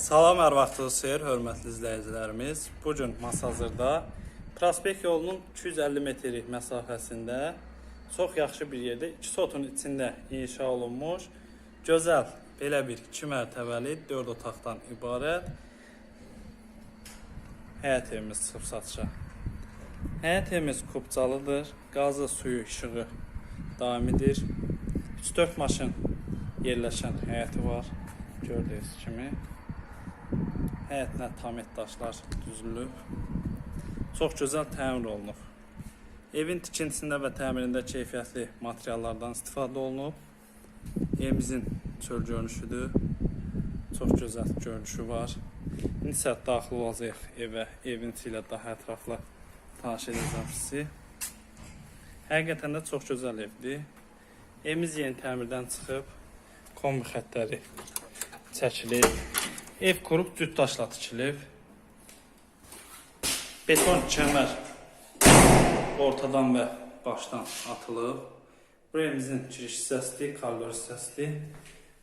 Salam, hər vaxtınız xeyir, hörmətli izləyicilərimiz. Bu gün Masazırda Prospekt yolunun 250 metrik məsafəsində çox yaxşı bir yerdə, iki sotun içində inşa olunmuş, gözəl belə bir 2 mərtəbəli 4 otaqdan ibarət həyət evimiz çıxıb satışa. Həyət evimiz kubcalıdır, qazı, suyu, işığı daimidir. 3-4 maşın yerləşən həyəti var, gördüyünüz kimi. Həyətinə tamət daşlar düzülüb. Çox gözəl təmir olunub. Evin tikintisində və təmirində keyfiyyətli materiallardan istifadə olunub. Evimizin çöl görünüşüdür. Çox gözəl görünüşü var. İndi isə daxil olacağıq evə, evin ilə daha ətraflı tanış edəcəm sizi. Həqiqətən də çox gözəl evdir. Evimiz yeni təmirdən çıxıb, kombi xəttləri çəkilib. Ev qurub cüt daşla tikilib. Beton kəmər ortadan və başdan atılıb. Bu evimizin giriş hissəsidir, koridor hissəsidir.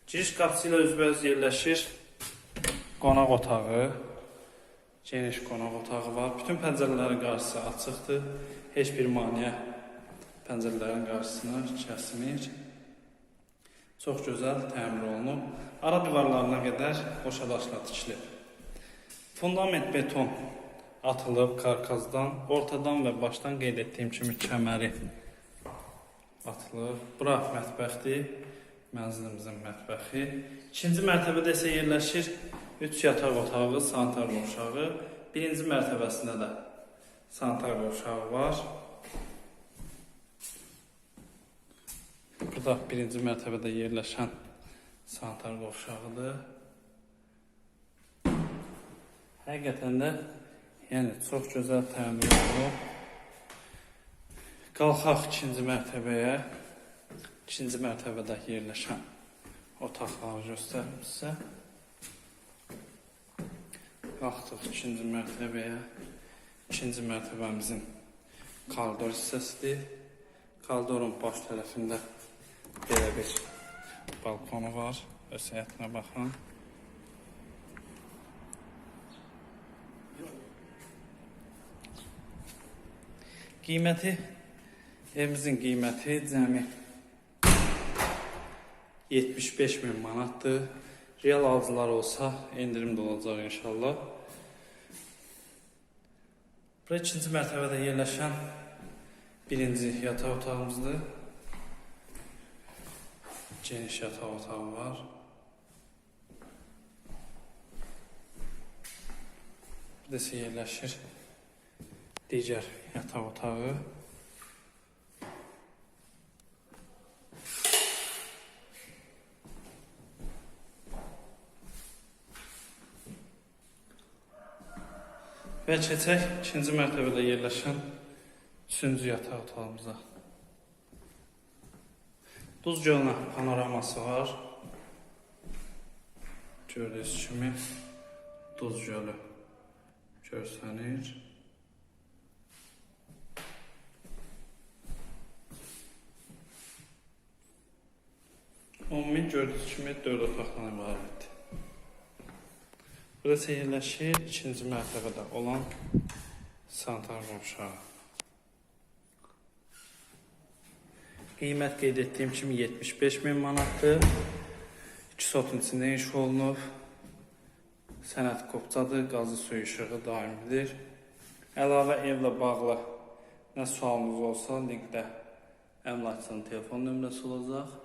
Giriş qapısı ilə üzbəüz yerləşir qonaq otağı. Geniş qonaq otağı var. Bütün pəncərələrin qarşısı açıqdır. Heç bir maneə pəncərələrin qarşısını kəsmir. Çox gözəl təmir olunub. Ara divarlarına qədər boşa daşla tikilib. Fundament beton atılıb karkazdan, ortadan və başdan qeyd etdiyim kimi kəməri atılıb. Bura mətbəxdir. Mənzilimizin mətbəxi. İkinci mərtəbədə isə yerləşir 3 yataq otağı, sanitar qovşağı. Birinci mərtəbəsində də sanitar qovşağı var. Burada birinci mərtəbədə yerləşən sanitar qovşağıdır. Həqiqətən də yəni çox gözəl təmir olunub. Qalxaq ikinci mərtəbəyə. İkinci mərtəbədə yerləşən otaqları göstərim sizə. Qalxdıq ikinci mərtəbəyə. İkinci mərtəbəmizin koridor hissəsidir. Koridorun baş tərəfində bir balkonu var. Öz həyətinə baxın. Qiyməti evimizin qiyməti cəmi 75 min manatdır. Real alıcılar olsa endirim də olacaq inşallah. Bura ikinci mərtəbədə yerləşən birinci yataq otağımızdır. Geniş yataq otağı var. İsə yerləşir digər yataq otağı. Və keçək ikinci mərtəbədə yerləşən üçüncü yataq otağımıza. Duz gölünə panoraması var. Gördüyünüz kimi Duz gölü görsənir. Ümumi gördüyünüz kimi 4 otaqdan ibarətdir. Burası yerləşir ikinci mərtəbədə olan sanitar qovşağı. Qiymət qeyd etdiyim kimi 75 min manatdır. 2 sotun içində iş olunub. Sənət kopcadır, qazı suyu işığı daimidir. Əlavə evlə bağlı nə sualınız olsa, linkdə əmlakçının telefon nömrəsi olacaq.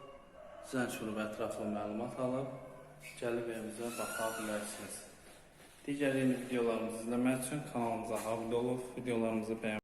Zəng vurub ətraflı məlumat alıb gəlib evimizə baxa bilərsiniz. Digər yeni videolarımızı izləmək üçün kanalımıza abunə olub, videolarımızı bəyənməyi